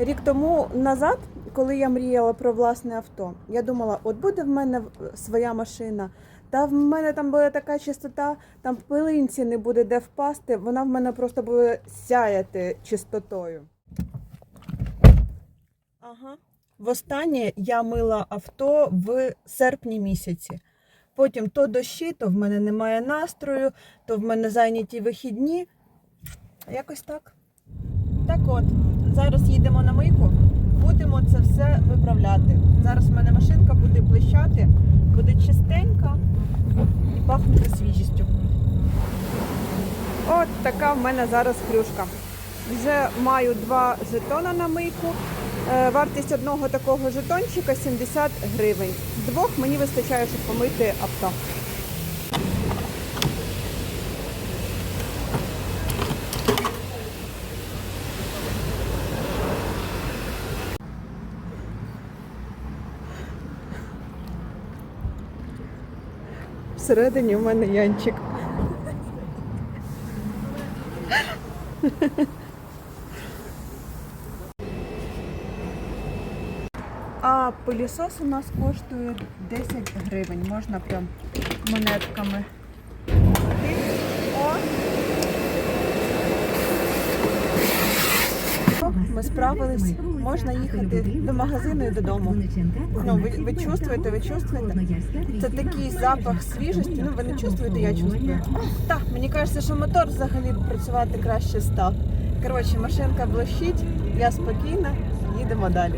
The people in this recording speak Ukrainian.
Рік тому назад, коли я мріяла про власне авто, я думала, от буде в мене своя машина, та в мене там буде така чистота, там пилинці не буде де впасти, вона в мене просто буде сяяти чистотою. Ага. Востаннє я мила авто в серпні місяці. Потім то дощі, то в мене немає настрою, то в мене зайняті вихідні. Якось так. Так от, зараз їдемо на мийку, будемо це все виправляти. Зараз в мене машинка буде блищати, буде чистенька і пахнути свіжістю. От така в мене зараз хрюшка. Вже маю два жетона на мийку. Е, Вартість одного такого жетончика 70 гривень. Двох мені вистачає, щоб помити авто. Всередині в мене янчик. А пилісос у нас коштує 10 гривень. Можна прям монетками. Ми справились. Можна їхати до магазину і додому. Ну, ви, ви чувствуєте, ви чувствуєте? Це такий запах свіжості. Ну, ви не чувствуєте, я чувствую. Так, мені кажеться, що мотор взагалі працювати краще став. Коротше, машинка блищить, я спокійна, їдемо далі.